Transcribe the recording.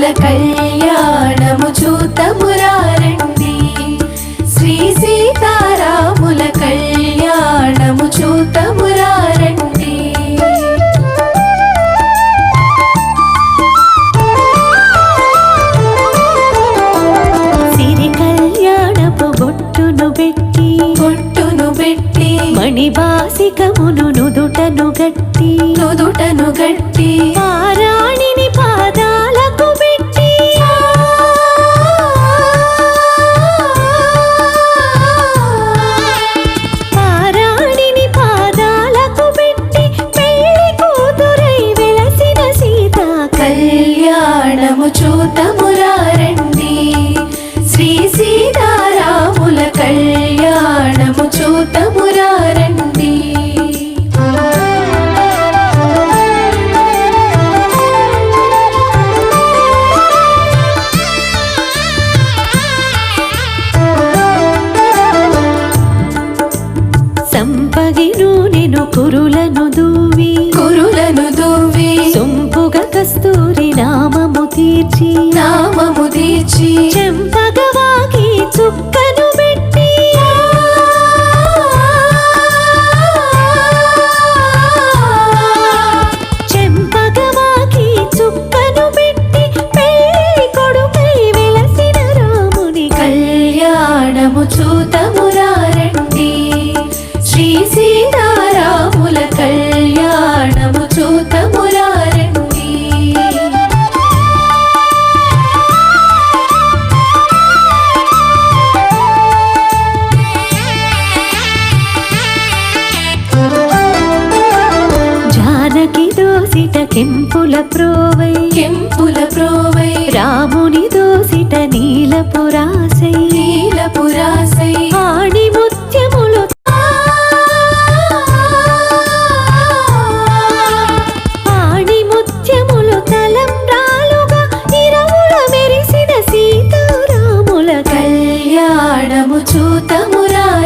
సీతారాముల కళ్యాణము చూతమురారండి శ్రీ సీతారాముల కళ్యాణము చూతమురారండి సిరి కళ్యాణపు బొట్టును పెట్టి బొట్టును పెట్టి మణిబాసికమును నుదుటను గట్టి నుదుటను గట్టి పారాణిని కళ్యాణము చూతమురారండి. శ్రీ సీతారాముల కళ్యాణము చూతమురారండి. సంపగిను నేను కురులను దూవి కురులను నామము తీర్చి నామము తీర్చి చెంపగవాకి చుక్కను పెట్టి. చెంపగవాకి చుక్కను పెట్టి పెళ్ళి కొడుకై వెలసిన రాముని కళ్యాణము చూతమురారండి కెంపుల ప్రోవై. కెంపుల ప్రోవై. రాముని దోసిట నీల పురాసై నీల పురాసై ఆణి ముత్యములు ఆణి ముత్యములు చూతమురా.